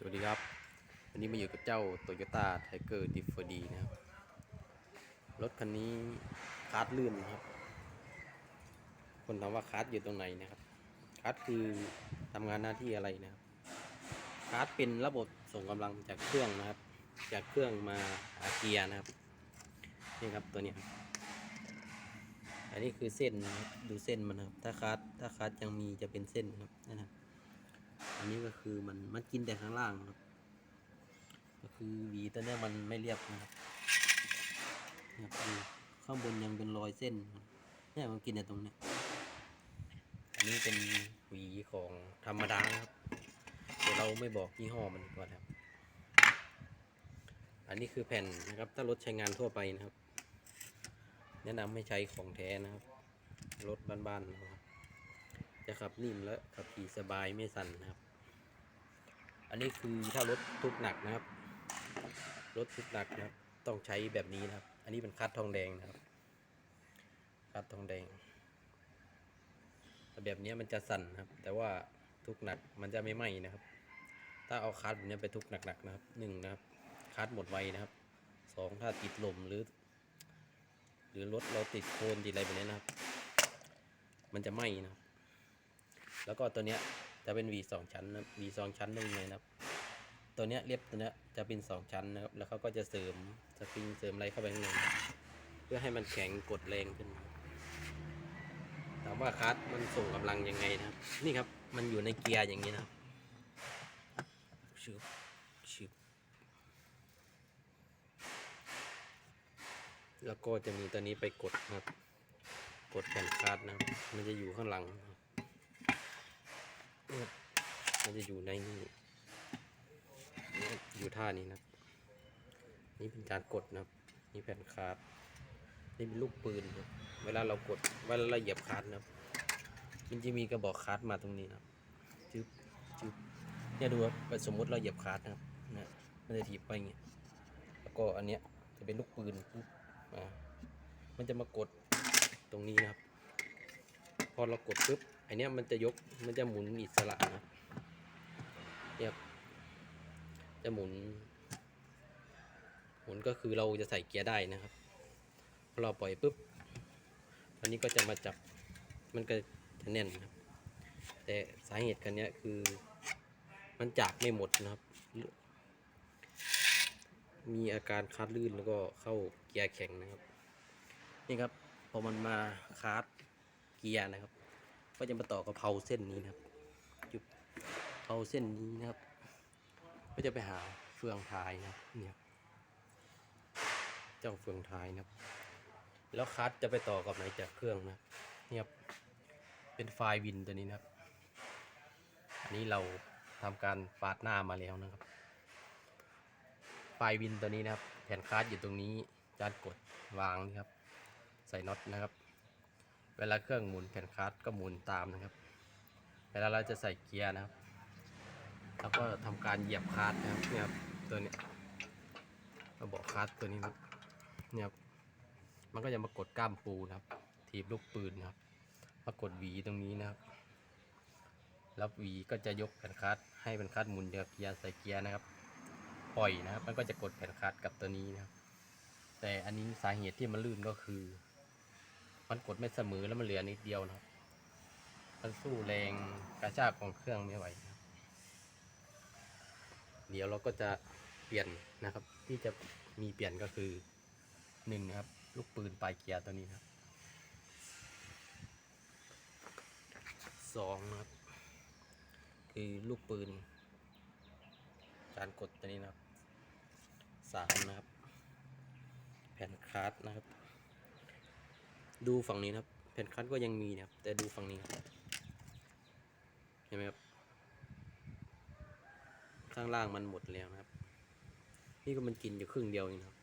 สวัสดีครับ วันนี้มาอยู่กับเจ้า Toyota Tiger d i f 4 d นะครับ รถคันนี้คาร์ดลื่นนะครับ คนถามว่าคาร์ดอยู่ตรงไหนนะครับ คาร์ดคือทำงานหน้าที่อะไรนะครับ คาร์ดเป็นระบบส่งกำลังจากเครื่องนะครับ จากเครื่องมาหาเกียร์นะครับ นี่ครับตัวนี้ครับอันนี้คือเส้นนะครับดูเส้นมันนะครับ ถ้าคาร์ดถ้าคาร์ดยังมีจะเป็นเส้นนะครับนั่นนะครับ อันนี้ก็คือมันมันกินแต่ข้างล่างครับ ก็คือหวีตัวนี้มันไม่เรียบนะครับเนี่ยดูข้างบนยังเป็นรอยเส้นเนี่ยมันกินแต่ตรงนี้อันนี้เป็นหวีของธรรมดาครับแต่เราไม่บอกยี่ห้อมันดีกว่าครับ อันนี้คือแผ่นนะครับ ถ้ารถใช้งานทั่วไปนะครับ แนะนำให้ใช้ของแท้นะครับ รถบ้านๆนะครับ จะขับนิ่มและขับขี่สบายไม่สั่นนะครับ อันนี้คือถ้ารถทุกหนักนะครับ รถทุกหนักนะครับ ต้องใช้แบบนี้นะครับ อันนี้เป็นคัดทองแดงนะครับคัดทองแดงแต่แบบนี้มันจะสั่นนะครับ แต่ว่าทุกหนักมันจะไม่ไหม้นะครับ ถ้าเอาคัดแบบนี้ไปทุกหนักๆนะครับหนึ่งนะครับคัดหมดไวนะครับสองถ้าติดลมหรือ หรือรถเราติดโคลนติดอะไรแบบนี้นะครับ มันจะไหม้นะครับ แล้วก็ตัวเนี้ยจะเป็น V สองชั้นนะ V สองชั้นตรงนี้นะครับ ตัวเนี้ยเรียบตัวเนี้ยจะเป็นสองชั้นนะครับ แล้วเขาก็จะเสริมสปริงเสริมอะไรเข้าไปข้างในเพื่อให้มันแข็งกดแรงขึ้น ถามว่าคาร์ดมันส่งกำลังยังไงนะครับ นี่ครับมันอยู่ในเกียร์อย่างนี้นะครับชึบชึบแล้วก็จะมีตัวนี้ไปกดนะครับ กดแผ่นคาร์ดนะครับมันจะอยู่ข้างหลังครับ มันจะอยู่ในนี่อยู่ท่านี้นะนี่เป็นการกดนะนี่แผ่นคาร์ดนี่เป็นลูกปืนนะเวลาเรากดเวลาเราเหยียบคาร์ดนะครับมันจะมีกระบอกคาร์ดมาตรงนี้นะจึ๊บจึ๊บเนี่ยดูครับสมมติเราเหยียบคาร์ดนะครับนี่มันจะถีบไปอย่างเงี้ยแล้วก็อันเนี้ยจะเป็นลูกปืนปุ๊บอ่ามันจะมากดตรงนี้นะครับ พอเรากดปุ๊บ อเนี้ยมันจะยกมันจะหมุนอิสระนะเนี่ยจะหมุน หมุนก็คือเราจะใส่เกียร์ได้นะครับพอเราปล่อยปุ๊บอันนี้ก็จะมาจับมันก็จะแน่นนะครับ แต่สาเหตุคันนี้คือมันจากไม่หมดนะครับ มีอาการคาดลื่นแล้วก็เข้าเกียร์แข็งนะครับ นี่ครับพอมันมาคาดเกียร์นะครับ ก็จะมาต่อกับเพาเส้นนี้นะครับจุดเพาเส้นนี้นะครับ ก็จะไปหาเฟืองท้ายนะครับเนี่ยเจ้าเฟืองท้ายนะครับ แล้วคัสจะไปต่อกับไหนจากเครื่องนะเนี่ยครับเป็นไฟล์วินตัวนี้นะครับ อันนี้เราทำการปาดหน้ามาแล้วนะครับ ไฟล์วินตัวนี้นะครับ แผ่นคัสอยู่ตรงนี้จานกดวางนะครับ ใส่น็อตนะครับ เวลาเครื่องหมุนแผ่นคลัตช์ก็หมุนตามนะครับ เวลาเราจะใส่เกียร์นะครับเราก็ทำการเหยียบคลัตช์นะครับเนี่ยครับตัวนี้ราบอกคลัตช์ตัวนี้นะครับเนี่ยครับมันก็จะมากดก้ามปูนะครับ ถีบลูกปืนนะครับ มากดหวีตรงนี้นะครับ แล้วหวีก็จะยกแผ่นคลัตช์ให้แผ่นคลัตช์หมุนจากเกียร์ใส่เกียร์นะครับ ปล่อยนะครับ มันก็จะกดแผ่นคลัตช์กับตัวนี้นะครับ แต่อันนี้สาเหตุที่มันลื่นก็คือ มันกดไม่เสมอแล้วมันเหลือนิดเดียวนะครับ มันสู้แรงกระชากของเครื่องไม่ไหว เดี๋ยวเราก็จะเปลี่ยนนะครับ ที่จะมีเปลี่ยนก็คือหนึ่งครับ ลูกปืนปลายเกียร์ตัวนี้ครับสองนะครับ คือลูกปืน การกดตัวนี้นะครับสามนะครับ แผ่นคาร์ดนะครับ ดูฝั่งนี้นะครับแผ่นคัดก็ยังมีนะครับ แต่ดูฝั่งนี้ครับเห็นไหมครับ ข้างล่างมันหมดแล้วนะครับ นี่ก็มันกินอยู่ครึ่งเดียวเองนะครับ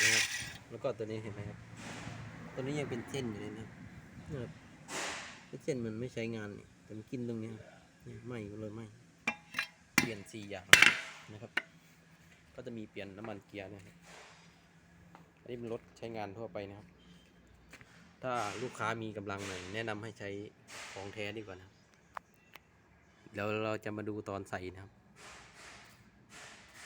นะครับแล้วก็ตัวนี้เห็นไหมครับ ตัวนี้ยังเป็นเส้นอยู่เลยนะครับนะครับเส้นมันไม่ใช้งานนี่แต่มันกินตรงนี้นี่ไหมก็เลยไหมเปลี่ยนสี่อย่างนะครับ ก็จะมีเปลี่ยนน้ำมันเกียร์นะครับอันนี้เป็นรถใช้งานทั่วไปนะครับ ถ้าลูกค้ามีกำลังหน่อยแนะนำให้ใช้ของแท้ดีกว่านะครับเดี๋ยวเราจะมาดูตอนใส่นะครับ